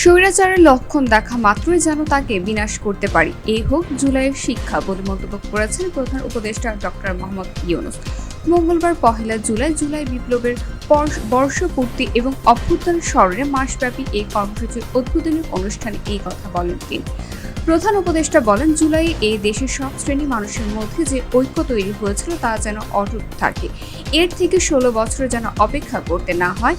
স্বৈরাচারের লক্ষণ দেখা মাত্রই যেন তাকে বিনাশ করতে পারি। এই হোক জুলাইয়ের শিক্ষা, বলে মন্তব্য করেছেন প্রধান উপদেষ্টা ডক্টর মোহাম্মদ ইউনুস। মঙ্গলবার পহেলা জুলাই জুলাই বিপ্লবের পর- বর্ষপূর্তি এবং অভ্যুত্থান স্মরণে মাসব্যাপী এই কর্মসূচির উদ্বোধনী অনুষ্ঠানে এই কথা বলেন তিনি। প্রধান উপদেষ্টা বলেন, জুলাই এই দেশের সব শ্রেণি মানুষের মধ্যে যে ঐক্য তৈরি হয়েছিল তা যেন অটুট থাকে। এর থেকে ষোলো বছর যেন অপেক্ষা করতে না হয়।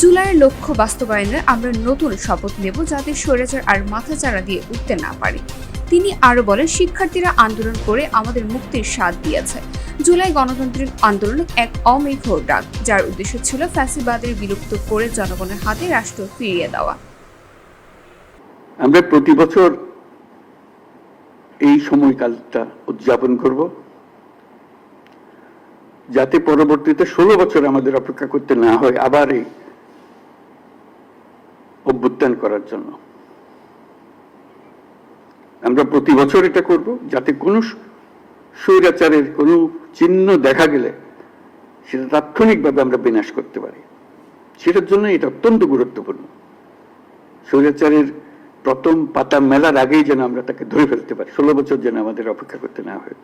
জুলাইয়ের লক্ষ্য বাস্তবায়নে আমরা নতুন শপথ নেব যাতে স্বৈরাচার আর মাথাচাড়া দিয়ে উঠতে না পারে। তিনি আরও বলেন, শিক্ষার্থীরা আন্দোলন করে আমাদের মুক্তির স্বাদ দিয়েছে। জুলাই গণতান্ত্রিক আন্দোলন এক অমেঘ ডাক, যার উদ্দেশ্য ছিল ফ্যাসিবাদের বিলুপ্ত করে জনগণের হাতে রাষ্ট্র ফিরিয়ে দেওয়া। আমরা প্রতি বছর এই সময়কালটা উদযাপন করব। যাতে পরবর্তীতে ষোলো বছর আমাদের অপেক্ষা করতে না হয় আবার এই অভ্যুত্থান করার জন্য। আমরা প্রতি বছর এটা করব, যাতে কোনো স্বৈরাচারের কোনো চিহ্ন দেখা গেলে সেটা তাৎক্ষণিকভাবে আমরা বিনাশ করতে পারি। সেটার জন্য এটা অত্যন্ত গুরুত্বপূর্ণ। স্বৈরাচারের প্রথম পাতা মেলার আগেই যেন আমরা তাকে ধরে ফেলতে পারি। ষোলো বছর যেন আমাদের অপেক্ষা করতে না হয়।